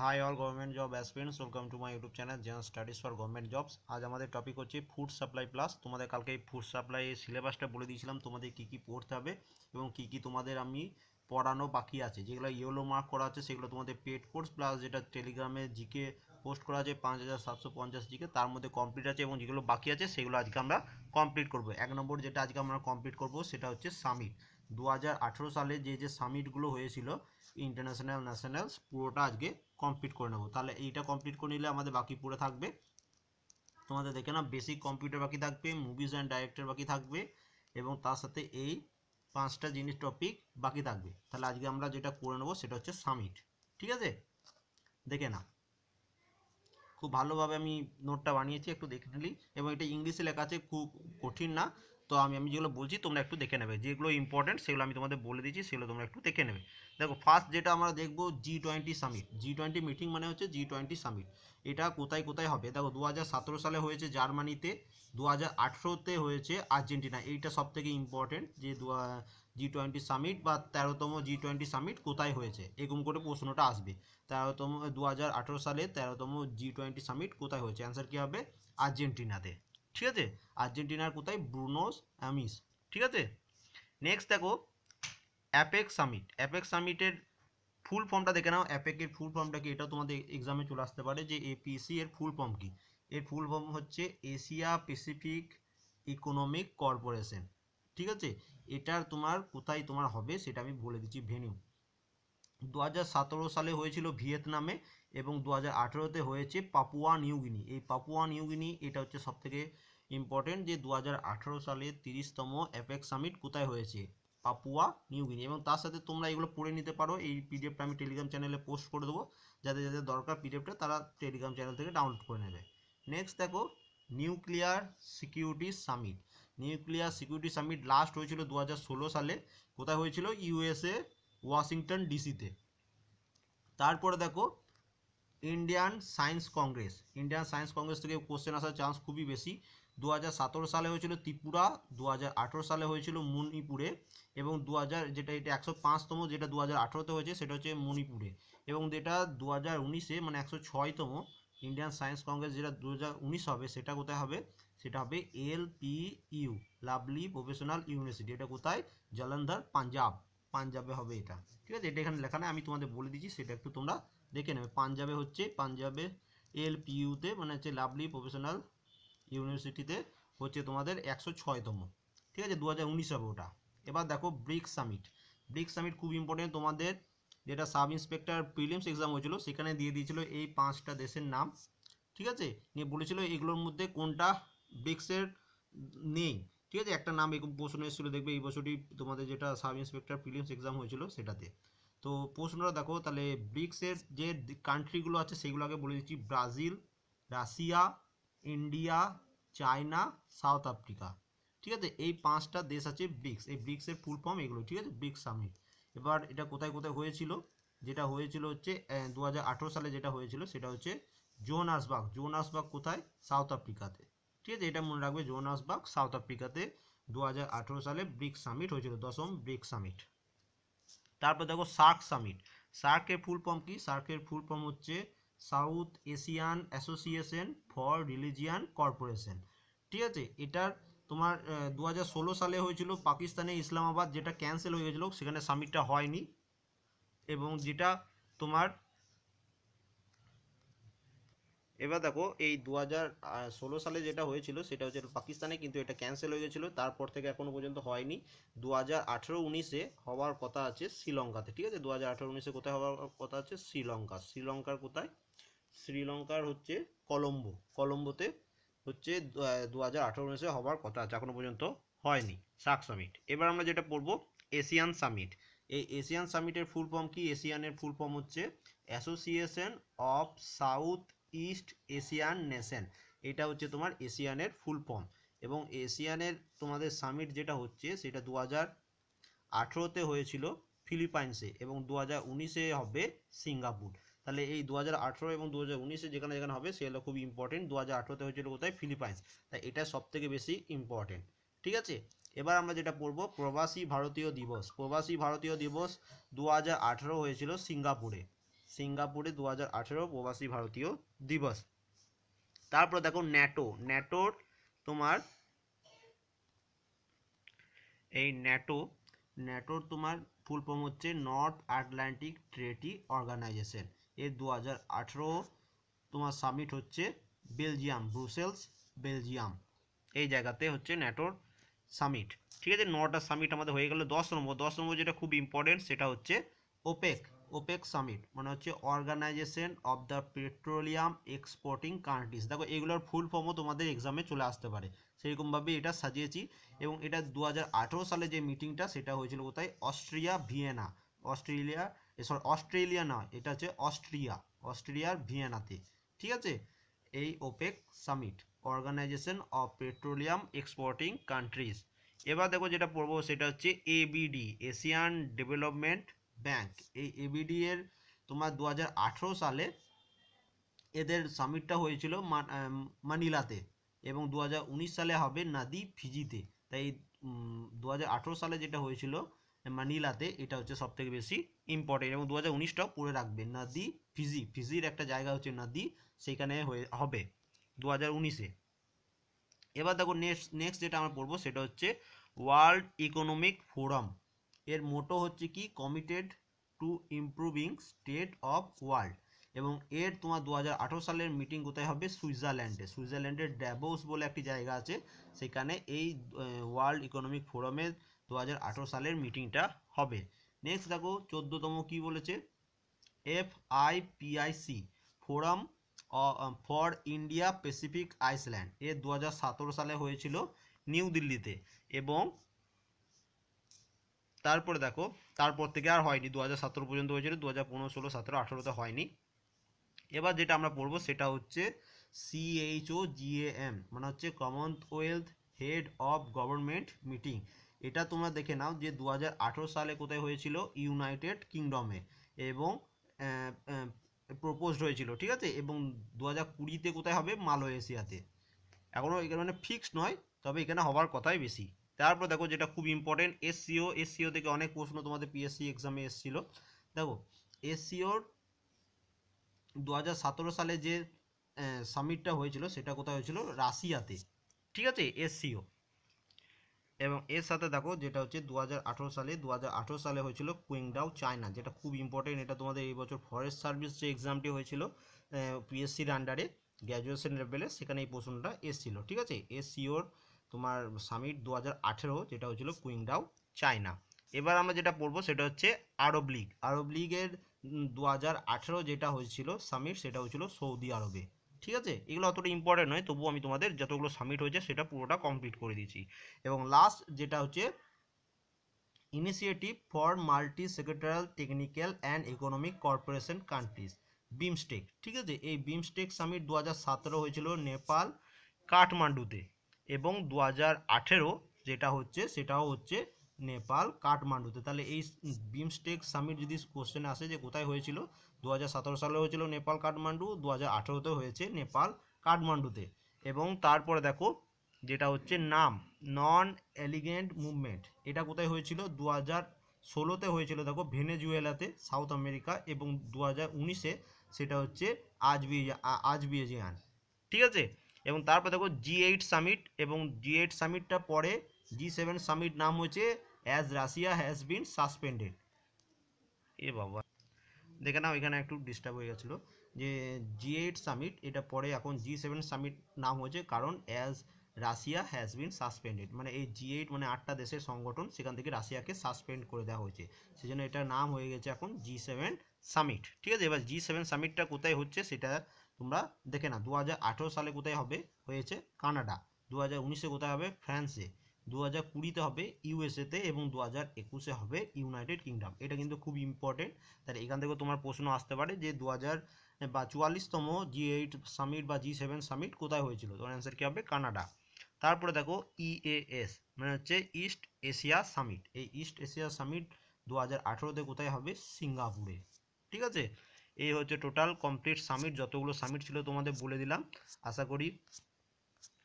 Hi all government job aspirants welcome to my youtube channel general studies for government jobs আজ আমাদের topic হচ্ছে food supply plus তোমাদের কালকে food supply সিলেবাসটা বলে দিয়েছিলাম, তোমাদের কী কী পড়তে হবে এবং কী কী তোমাদের আমি পড়ানো বাকি আছে। যেগুলো ইয়েলো মার্ক করা আছে, সেগুলো তোমাদের পেড কোর্স প্লাস যেটা টেলিগ্রামে জিকে পোস্ট করা আছে, পাঁচ হাজার সাতশো পঞ্চাশ জিকে তার মধ্যে কমপ্লিট আছে এবং যেগুলো বাকি আছে, সেগুলো আজকে আমরা কমপ্লিট করব। এক নম্বর যেটা আজকে আমরা কমপ্লিট করব, সেটা হচ্ছে সামিট দু হাজার আঠারো সালে যে যে সামিটগুলো হয়েছিল ইন্টারন্যাশনাল ন্যাশনালস পুরোটা আজকে কমপ্লিট করে নেব। তাহলে এইটা কমপ্লিট করে নিলে আমাদের বাকি পড়ে থাকবে। তোমাদের দেখে না বেসিক কম্পিউটার বাকি থাকবে মুভিজ অ্যান্ড ডাইরেক্টর বাকি থাকবে, এবং তার সাথে এই পাঁচটা জিনিস টপিক বাকি থাকবে। তাহলে আজকে আমরা যেটা করে নেব সেটা হচ্ছে সামিট ঠিক আছে? দেখে না খুব ভালোভাবে আমি নোটটা বানিয়েছি, একটু দেখে নিলি এবং এটা ইংলিশে লেখা আছে, খুব কঠিন না। তো আমি আমি যেগুলো বলছি তোমরা একটু দেখে নেবে। যেগুলো ইম্পর্টেন্ট সেগুলো আমি তোমাদের বলে দিচ্ছি, সেগুলো তোমরা একটু দেখে নেবে। দেখো ফার্স্ট যেটা আমরা দেখব G twenty summit G twenty meeting মানে হচ্ছে জি টোয়েন্টি সামিট এটা কোথায় কোথায় হবে? দেখো দু হাজার সতেরো সালে হয়েছে জার্মানিতে দু হাজার হয়েছে আর্জেন্টিনা। এইটা সব থেকে ইম্পর্টেন্ট যে দু জি টোয়েন্টি সামিট বা তেরোতম জি টোয়েন্টি সামিট কোথায় হয়েছে? এরকম করে প্রশ্নটা আসবে। তেরোতম দু হাজার আঠেরো সালে তেরোতম জি টোয়েন্টি সামিট কোথায় হয়েছে? অ্যান্সার কী হবে? আর্জেন্টিনাতে। ঠিক আছে? আর্জেন্টিনার কোথায়? Buenos Aires. ঠিক আছে? নেক্সট দেখো অ্যাপেক সামিট অ্যাপেক সামিটের ফুল ফর্মটা দেখে নাও। অ্যাপেকের ফুল ফর্মটা কি? এটাও তোমাদের এক্সামে চলে আসতে পারে যে এপিসি এর ফুল ফর্ম কি? এর ফুল ফর্ম হচ্ছে এশিয়া প্যাসিফিক ইকোনমিক কর্পোরেশন ঠিক আছে? এটার তোমার কোথায় তোমার হবে সেটা আমি বলে দিচ্ছি ভেনিউ দু হাজার সতেরো সালে হয়েছিল ভিয়েতনামে। এবং দু হাজার আঠেরোতে হয়েছে পাপুয়া নিউগিনি এই পাপুয়া নিউগিনি এটা হচ্ছে সবথেকে ইম্পর্টেন্ট যে দু হাজার আঠেরো সালে তিরিশতম অ্যাপেক সামিট কোথায় হয়েছে? পাপুয়া নিউগিনি এবং তার সাথে তোমরা এগুলো পড়ে নিতে পারো। এই পিডিএফটা আমি টেলিগ্রাম চ্যানেলে পোস্ট করে দেবো। যাদের যাদের দরকার পিডিএফটা তারা টেলিগ্রাম চ্যানেল থেকে ডাউনলোড করে নেবে। নেক্সট দেখো nuclear security summit nuclear security summit last হয়েছিল দু হাজার ষোলো সালে। কোথায় হয়েছিল? ইউএসএ ওয়াশিংটন ডিসিতে তারপরে দেখো Indian science congress Indian science congress থেকে কোশ্চেন আসার চান্স খুবই বেশি। দু হাজার সতেরো সালে হয়েছিল ত্রিপুরা দু হাজার আঠেরো সালে হয়েছিল মণিপুরে এবং দু হাজার যেটা এটা একশো পাঁচতম যেটা দু হাজার হয়েছে সেটা হচ্ছে মণিপুরে। এবং যেটা দু হাজার উনিশে মানে একশো ছয়তম ইন্ডিয়ান সায়েন্স কংগ্রেস যেটা দু হাজার উনিশ হবে সেটা কোথায় হবে? সেটা হবে L U, lovely professional university. এটা কোথায়? জলন্ধর, পাঞ্জাব। পাঞ্জাবে হবে এটা। ঠিক আছে? এটা এখানে লেখা নেই, আমি তোমাদের বলে দিচ্ছি, সেটা একটু তোমরা দেখে নেবে। পাঞ্জাবে হচ্ছে, পাঞ্জাবে এল পিইউতে মানে হচ্ছে লাভলি প্রফেশনাল ইউনিভার্সিটিতে হচ্ছে তোমাদের একশো ছয়তম। ঠিক আছে দু হাজার উনিশ হবে ওটা। এবার দেখো ব্রিক্স সামিট। ব্রিক্স সামিট খুব ইম্পর্টেন্ট তোমাদের যেটা সাব ইন্সপেক্টর প্রিলিমস এক্সাম হয়েছিল, সেখানে দিয়ে দিয়েছিল এই পাঁচটা দেশের নাম। ঠিক আছে? নিয়ে বলেছিল এগুলোর মধ্যে কোনটা ব্রিক্সের নেই। ঠিক আছে? একটা নাম এরকম প্রশ্ন এসেছিল, দেখবে এই বছরটি তোমাদের যেটা সাব ইন্সপেক্টর প্রিলিমস এক্সাম হয়েছিল সেটাতে। তো প্রশ্নটা দেখো, তাহলে ব্রিক্সের যে কান্ট্রিগুলো আছে, সেগুলো আগে বলে দিচ্ছি। Brazil, Russia, India, China, South Africa. ঠিক আছে? এই পাঁচটা দেশ আছে ব্রিক্স। এই ব্রিক্সের ফুল ফর্ম এগুলো, ঠিক আছে? BRICS summit. এবার এটা কোথায় কোথায় হয়েছিল? যেটা হয়েছিল হচ্ছে দু হাজার আঠেরো সালে যেটা হয়েছিল, সেটা হচ্ছে জোনাসবাগ জোনাসবাগ কোথায়? সাউথ আফ্রিকাতে। ঠিক আছে? এটা মনে রাখবে জোনাসবাগ সাউথ আফ্রিকাতে দু হাজার আঠেরো সালে ব্রিক্স সামিট হয়েছিল, দশম ব্রিক্স সামিট। তারপর দেখো সার্ক সামিট। সার্কের ফুল ফর্ম কি? সার্কের ফুল ফর্ম হচ্ছে South Asian association for regional corporation. ঠিক আছে? এটার তোমার দু হাজার ষোলো সালে হয়েছিল পাকিস্তানে ইসলামাবাদ, যেটা ক্যান্সেল হয়ে গেছিল, সেখানে সামিটটা হয়নি। এবং যেটা তোমার এবার দেখো, এই দু ষোলো সালে যেটা হয়েছিল, সেটা হচ্ছে পাকিস্তানে কিন্তু এটা ক্যান্সেল হয়ে গেছিল। তারপর থেকে এখনও পর্যন্ত হয়নি। দু হাজার আঠেরো উনিশে হওয়ার কথা আছে শ্রীলঙ্কাতে, ঠিক আছে? দু হাজার আঠেরো উনিশে কোথায় হওয়ার কথা আছে? শ্রীলঙ্কা। শ্রীলঙ্কার কোথায়? শ্রীলঙ্কার হচ্ছে কলম্বো। কলম্বোতে হচ্ছে দু হাজার আঠেরো উনিশে হওয়ার কথা আছে এখনও পর্যন্ত হয়নি। সাক সামিট। এবার আমরা যেটা পড়ব, এশিয়ান সামিট। এই এশিয়ান সামিটের ফুল ফর্ম কি? এশিয়ানের ফুল ফর্ম হচ্ছে association of south east Asian nation এটা হচ্ছে তোমার এশিয়ানের ফুল ফর্ম এবং এশিয়ানের তোমাদের সামিট যেটা হচ্ছে, সেটা দু হাজার আঠেরোতে হয়েছিল ফিলিপাইন্সে এবং দু হাজার উনিশে হবে সিঙ্গাপুর তাহলে এই দু হাজার আঠেরো এবং দু হাজার উনিশে যেখানে যেখানে হবে, সেগুলো খুব ইম্পর্টেন্ট দু হাজার আঠেরোতে হয়েছিল কোথায়? ফিলিপাইন্স তাই এটা সব থেকে বেশি ইম্পর্টেন্ট ঠিক আছে? এবার আমরা যেটা পড়ব, প্রবাসী ভারতীয় দিবস। প্রবাসী ভারতীয় দিবস দু হাজার আঠেরো হয়েছিল সিঙ্গাপুরে সিঙ্গাপুরে দু হাজার আঠেরো প্রবাসী ভারতীয় দিবস। তারপর দেখো ন্যাটো। ন্যাটোর তোমার এই ন্যাটো, ন্যাটোর তোমার ফুল ফর্ম হচ্ছে নর্থ আটলান্টিক ট্রেটি অর্গানাইজেশন এর দু হাজার আঠেরো তোমার সামিট হচ্ছে বেলজিয়াম ব্রুসেলস বেলজিয়াম এই জায়গাতে হচ্ছে ন্যাটোর সামিট ঠিক আছে, নটা সামিট আমাদের হয়ে গেল। দশ নম্বর দশ নম্বর যেটা খুব ইম্পর্টেন্ট সেটা হচ্ছে ওপেক ওপেক সামিট মানে হচ্ছে organisation of the petroleum exporting countries দেখো, এগুলোর ফুল ফর্মও তোমাদের এক্সামে চলে আসতে পারে। সেরকমভাবে এটা সাজিয়েছি এবং এটা দু হাজার আঠেরো সালে যে মিটিংটা সেটা হয়েছিল কোথায়? Austria, Vienna. Australia sorry Australia নয় এটা হচ্ছে অস্ট্রিয়া অস্ট্রিয়ার ভিয়েনাতে। ঠিক আছে? এই OPEC summit organisation of petroleum exporting countries এবার দেখো যেটা পড়ব, সেটা হচ্ছে এবিডি এশিয়ান ডেভেলপমেন্ট ব্যাংক। এই এবিডি এর তোমার দু হাজার আঠারো সালে এদের সামিটটা হয়েছিল মানিলাতে এবং দু হাজার উনিশ সালে হবে নাদি ফিজিতে। তাই দু হাজার আঠেরো সালে যেটা হয়েছিল মানিলাতে এটা হচ্ছে সব থেকে বেশি ইম্পর্টেন্ট এবং দু হাজার উনিশটাও পড়ে রাখবে। নাদি ফিজি, ফিজির একটা জায়গা হচ্ছে নাদি সেখানে হয়ে, হবে দু হাজার উনিশে। এবার দেখো নেক্সট নেক্সট যেটা আমরা পড়ব সেটা হচ্ছে ওয়ার্ল্ড ইকোনমিক ফোরাম এর মোটো হচ্ছে কি? Committed to improving state of world এবং এর তোমার দু হাজার আঠারো সালের মিটিং কোথায় হবে? সুইজারল্যান্ডে। সুইজারল্যান্ডের ড্যাবোস বলে একটি জায়গা আছে। সেখানে এই ওয়ার্ল্ড ইকোনমিক ফোরামের দু হাজার আঠেরো সালের মিটিংটা হবে। নেক্সট দেখো, চোদ্দোতম কি বলেছে? F I P I C forum for India Pacific island এ দু সালে হয়েছিল নিউ দিল্লিতে। এবং তারপরে দেখো, তারপর থেকে আর হয়নি দু হাজার সতেরো পর্যন্ত হয়েছিল দু হাজার পনেরো, ষোলো, সতেরো, আঠেরোতে হয়নি। এবার যেটা আমরা পড়ব সেটা হচ্ছে C H O G A M মানে হচ্ছে Commonwealth head of government meeting এটা তোমরা দেখে নাও যে দু হাজার আঠেরো সালে কোথায় হয়েছিল? ইউনাইটেড কিংডমে এবং প্রপোজড হয়েছিল, ঠিক আছে? এবং দু হাজার কুড়িতে কোথায় হবে? মালয়েশিয়াতে। এখনও এখানে মানে ফিক্সড নয়, তবে এখানে হওয়ার কথাই বেশি। তারপর দেখো যেটা খুব ইম্পর্টেন্ট এসসিও এসসিও থেকে অনেক প্রশ্ন তোমাদের পিএসসি এক্সামে এসেছিল। দেখো এসসিওর দু হাজার সতেরো সালে যে সামিটটা হয়েছিল, সেটা কোথায় হয়েছিল? রাশিয়াতে। ঠিক আছে? এসসিও এবং এর সাথে দেখো যেটা হচ্ছে দু হাজার আঠেরো সালে দু হাজার আঠেরো সালে হয়েছিল কুইংডাও চায়না, যেটা খুব ইম্পর্টেন্ট এটা তোমাদের এই বছর ফরেস্ট সার্ভিস যে এক্সামটি হয়েছিল পিএসসির আন্ডারে গ্র্যাজুয়েশন লেভেলে সেখানে এই প্রশ্নটা এসছিল। ঠিক আছে? এসসিওর তোমার সামিট দু হাজার আঠেরো, যেটা হয়েছিল কুইংডাও, চায়না। এবার আমরা যেটা পড়ব সেটা হচ্ছে আরব লীগ। আরব লীগের দু হাজার আঠেরো যেটা হয়েছিল সামিট সেটা হয়েছিল সৌদি আরবে। ঠিক আছে? এগুলো অতটা ইম্পর্টেন্ট নয়, তবুও আমি তোমাদের যতগুলো সামিট হয়েছে সেটা পুরোটা কমপ্লিট করে দিয়েছি। এবং লাস্ট যেটা হচ্ছে initiative for multi secretarial technical and economic corporation countries BIMSTEC ঠিক আছে? এই বিমস্টেক সামিট দু হাজার সতেরো হয়েছিল নেপাল কাঠমান্ডুতে এবং দু হাজার আঠেরো যেটা হচ্ছে, সেটাও হচ্ছে নেপাল কাঠমান্ডুতে। তাহলে এই বিমস্টেক সামিট যদি কোশ্চেন আসে যে কোথায় হয়েছিল দু হাজার সতেরো সালে হয়েছিল নেপাল কাঠমান্ডু দু হাজার আঠেরোতে হয়েছে নেপাল কাঠমান্ডুতে। এবং তারপরে দেখো, যেটা হচ্ছে নাম, নন এলিগেন্ট মুভমেন্ট। এটা কোথায় হয়েছিল? দু হাজার ষোলোতে হয়েছিল দেখো, ভেনেজুয়েলাতে, সাউথ আমেরিকা এবং দু হাজার উনিশে, সেটা হচ্ছে আজ আজ বিয়েজিয়ান ঠিক আছে? এবং তারপর দেখো জি এইট সামিট এবং জি এইট সামিটটা পরে জি সেভেন সামিট নাম হয়েছে as Russia has been suspended এ বাবা। দেখে নাও, এখানে একটু ডিস্টার্ব হয়ে গেছিল যে জি এইট সামিট এটা পরে এখন জি সেভেন সামিট নাম হয়েছে কারণ as Russia has been suspended মানে এই জি এইট মানে আটটা দেশের সংগঠন সেখান থেকে রাশিয়াকে সাসপেন্ড করে দেওয়া হয়েছে। সেই জন্য এটার নাম হয়ে গেছে এখন জি সেভেন সামিট ঠিক আছে, এবার জি সেভেন সামিটটা কোথায় হচ্ছে সেটা তোমরা দেখে না দু হাজার আঠেরো সালে কোথায় হবে? হয়েছে কানাডা। দু হাজার উনিশে কোথায় হবে? ফ্রান্সে। দু হাজার কুড়িতে হবে ইউএসএতে এবং দু হাজার একুশে হবে ইউনাইটেড কিংডম। এটা কিন্তু খুব ইম্পর্টেন্ট তাহলে এখান থেকেও তোমার প্রশ্ন আসতে পারে যে দু হাজার বা চুয়াল্লিশতম জি এইট সামিট বা জি সেভেন সামিট কোথায় হয়েছিল? তোমার অ্যান্সার কী হবে? কানাডা। তারপরে দেখো ইএএস মানে হচ্ছে ইস্ট এশিয়া সামিট এই ইস্ট এশিয়া সামিট দু হাজার আঠেরোতে কোথায় হবে? সিঙ্গাপুরে। ঠিক আছে? এই হচ্ছে টোটাল কমপ্লিট সামিট যতগুলো সামিট ছিল তোমাদের বলে দিলাম। আশা করি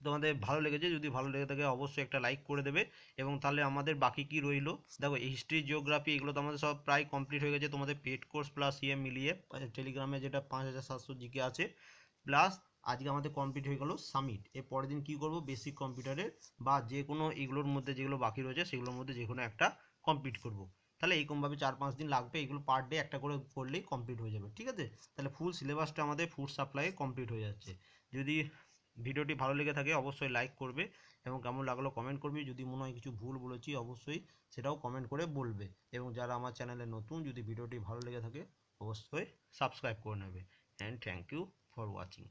তোমাদের ভালো লেগেছে। যদি ভালো লেগে থাকে, অবশ্যই একটা লাইক করে দেবে এবং তাহলে আমাদের বাকি কি রইল? দেখো হিস্ট্রি জিওগ্রাফি এগুলো তো আমাদের সব প্রায় কমপ্লিট হয়ে গেছে। তোমাদের পেড কোর্স প্লাস ইয়ে মিলিয়ে টেলিগ্রামে যেটা পাঁচ হাজার সাতশো জিকে আছে প্লাস আজকে আমাদের কমপ্লিট হয়ে গেল সামিট এর পরের দিন কী করব? বেসিক কম্পিউটারের বা যে কোনো এগুলোর মধ্যে যেগুলো বাকি রয়েছে, সেগুলোর মধ্যে যে কোনো একটা কমপ্লিট করব। তাহলে এইরকমভাবে চার পাঁচ দিন লাগবে, এগুলো পার ডে একটা করে করলেই কমপ্লিট হয়ে যাবে, ঠিক আছে? তাহলে ফুল সিলেবাসটা আমাদের ফুড সাপ্লাই কমপ্লিট হয়ে যাচ্ছে। যদি ভিডিওটি ভালো লেগে থাকে অবশ্যই লাইক করবে এবং কেমন লাগল কমেন্ট করবে। যদি মনে হয় কিছু ভুল বলেছি অবশ্যই সেটাও কমেন্ট করে বলবে এবং যারা আমার চ্যানেলে নতুন, যদি ভিডিওটি ভালো লেগে থাকে অবশ্যই সাবস্ক্রাইব করে নেবে। And thank you for watching